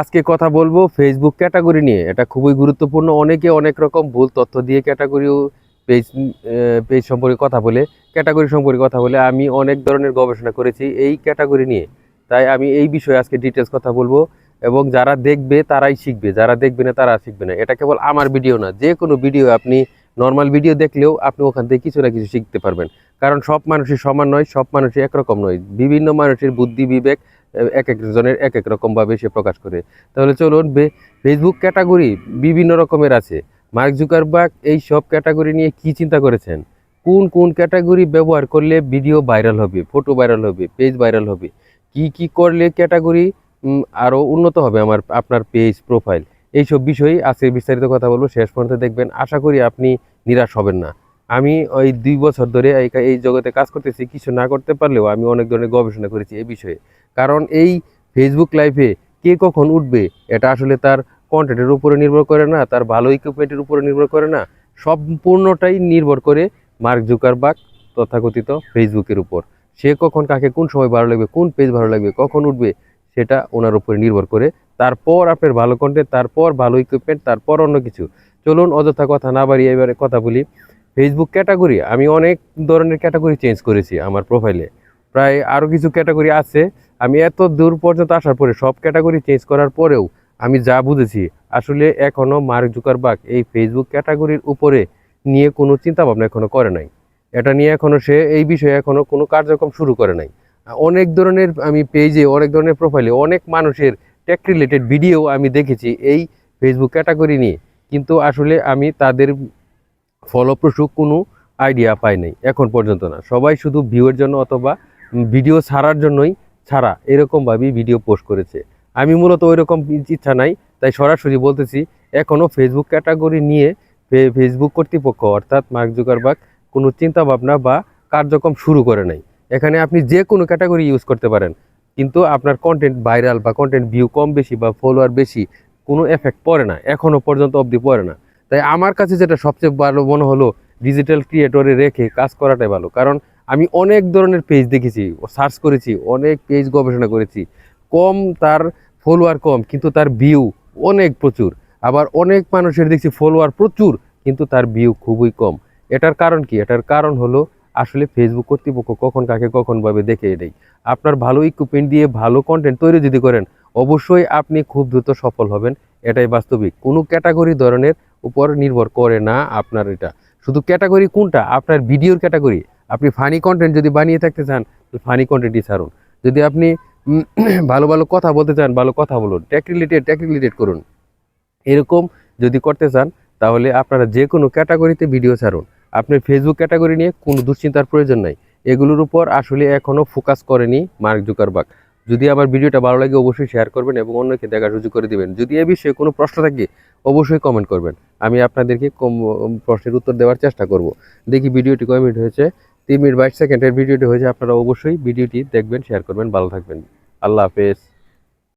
আজকে কথা বলব ফেসবুক ক্যাটাগরি নিয়ে। এটা খুবই গুরুত্বপূর্ণ। অনেকে অনেক রকম ভুল তথ্য দিয়ে ক্যাটাগরি পেজ পেজ সম্পর্কে কথা বলে ক্যাটাগরি সম্পর্কে কথা বলে। আমি অনেক ধরনের গবেষণা করেছি এই ক্যাটাগরি নিয়ে। তাই আমি এই বিষয়ে আজকে ডিটেলস কথা বলব এবং যারা দেখবে তারাই শিখবে। যারা দেখবে না তারা শিখবে না। এটা কেবল আমার ভিডিও না। যে কোনো ভিডিও আপনি নর্মাল ভিডিও দেখলেও আপনি ওখান থেকে কিছু না কিছু শিখতে পারবেন। কারণ সব মানুষই সমান নয়, সব মানুষই একরকম নয়। বিভিন্ন মানুষের বুদ্ধি বিবেক এক একজনের এক এক রকমভাবে সে প্রকাশ করে। তাহলে চলুন ফেসবুক ক্যাটাগরি বিভিন্ন রকমের আছে। মার্ক জুকারবার্গ এই সব ক্যাটাগরি নিয়ে কি চিন্তা করেছেন? কোন কোন ক্যাটাগরি ব্যবহার করলে ভিডিও ভাইরাল হবে ফটো ভাইরাল হবে পেজ ভাইরাল হবে? কি কি করলে ক্যাটাগরি আরও উন্নত হবে আমার, আপনার পেজ প্রোফাইল এইসব বিষয়ে আজকে বিস্তারিত কথা বলব। শেষ পর্যন্ত দেখবেন। আশা করি আপনি নিরাশ হবেন না। আমি ওই দুই বছর ধরে এই জগতে কাজ করতেছি, কিছু না করতে পারলেও আমি অনেক ধরনের গবেষণা করেছি এই বিষয়ে। কারণ এই ফেসবুক লাইভে কে কখন উঠবে, এটা আসলে তার কন্টেন্টের উপরে নির্ভর করে না, তার ভালো ইকুইপমেন্টের উপরে নির্ভর করে না। সম্পূর্ণটাই নির্ভর করে মার্ক জুকারবার্গ তথাকথিত ফেসবুকের উপর। সে কখন কাকে কোন সময় ভালো লাগবে, কোন পেজ ভালো লাগবে, কখন উঠবে, সেটা ওনার উপরে নির্ভর করে। তারপর আপনার ভালো কন্টেন্ট তারপর ভালো ইকুইপমেন্ট তারপর অন্য কিছু। চলুন অযথা কথা না বাড়িয়ে এবারে কথা বলি। ফেসবুক ক্যাটাগরি আমি অনেক ধরনের ক্যাটাগরি চেঞ্জ করেছি আমার প্রোফাইলে প্রায় আরও কিছু ক্যাটাগরি আছে। আমি এত দূর পর্যন্ত আসার পরে সব ক্যাটাগরি চেঞ্জ করার পরেও আমি যা বুঝেছি, আসলে এখনও মার্ক জুকারবার্গ এই ফেসবুক ক্যাটাগরির উপরে নিয়ে কোনো চিন্তাভাবনা এখনও করে নাই। এটা নিয়ে এখনও সে, এই বিষয়ে এখনও কোনো কার্যক্রম শুরু করে নাই। অনেক ধরনের আমি পেজে অনেক ধরনের প্রোফাইলে অনেক মানুষের টেক রিলেটেড ভিডিও আমি দেখেছি এই ফেসবুক ক্যাটাগরি নিয়ে। কিন্তু আসলে আমি তাদের ফলপ্রসূ কোনো আইডিয়া পাই নাই, এখন পর্যন্ত না। সবাই শুধু ভিউয়ের জন্য অথবা ভিডিও ছাড়ার জন্যই ছাড়া এরকমভাবেই ভিডিও পোস্ট করেছে। আমি মূলত ওই রকম ইচ্ছা নাই, তাই সরাসরি বলতেছি এখনও ফেসবুক ক্যাটাগরি নিয়ে ফেসবুক কর্তৃপক্ষ অর্থাৎ মার্ক জুকারবার্গ কোনো চিন্তাভাবনা বা কার্যক্রম শুরু করে নাই। এখানে আপনি যে কোনো ক্যাটাগরি ইউজ করতে পারেন, কিন্তু আপনার কন্টেন্ট ভাইরাল বা কন্টেন্ট ভিউ কম বেশি বা ফলোয়ার বেশি কোনো এফেক্ট পড়ে না এখনও পর্যন্ত অবধি পড়ে না। তাই আমার কাছে যেটা সবচেয়ে ভালো মনে হলো ডিজিটাল ক্রিয়েটরে রেখে কাজ করাটাই ভালো। কারণ আমি অনেক ধরনের পেজ দেখেছি সার্চ করেছি, অনেক পেজ গবেষণা করেছি। কম তার ফলোয়ার কম, কিন্তু তার ভিউ অনেক প্রচুর। আবার অনেক মানুষের দেখছি ফলোয়ার প্রচুর, কিন্তু তার ভিউ খুবই কম। এটার কারণ কি? এটার কারণ হলো আসলে ফেসবুক কর্তৃপক্ষ কখন কাকে কখন ভাবে দেখে নেই আপনার ভালো ইকুইপমেন্ট দিয়ে ভালো কন্টেন্ট তৈরি যদি করেন, অবশ্যই আপনি খুব দ্রুত সফল হবেন, এটাই বাস্তবিক। কোনো ক্যাটাগরি ধরনের উপর নির্ভর করে না আপনার এটা। শুধু ক্যাটাগরি কোনটা? আপনার ভিডিওর ক্যাটাগরি আপনি ফানি কন্টেন্ট যদি বানিয়ে থাকতে চান ফানি কন্টেন্টই ছাড়ুন। যদি আপনি ভালো ভালো কথা বলতে চান, ভালো কথা বলুন। টেক রিলেটেড টেক রিলেটেড করুন। এরকম যদি করতে চান, তাহলে আপনারা যে কোনো ক্যাটাগরিতে ভিডিও ছাড়ুন। আপনার ফেসবুক ক্যাটাগরি নিয়ে কোনো দুশ্চিন্তার প্রয়োজন নাই। এগুলোর উপর আসলে এখনও ফোকাস করেনি মার্ক জুকারবার্গ। যদি আমার ভিডিওটা ভালো লাগে, অবশ্যই শেয়ার করবেন এবং অন্যকে দেখার সুযোগ করে দিবেন। যদি এ বিষয়ে কোনো প্রশ্ন থাকে অবশ্যই কমেন্ট করবেন। আমি আপনাদেরকে কম প্রশ্নের উত্তর দেওয়ার চেষ্টা করব। দেখি ভিডিওটি কমেন্ট মিনিট হয়েছে? তিন মিনিট বাইশ সেকেন্ডের ভিডিওটি হয়েছে, আপনারা অবশ্যই ভিডিওটি দেখবেন শেয়ার করবেন, ভালো থাকবেন। আল্লাহ হাফেজ।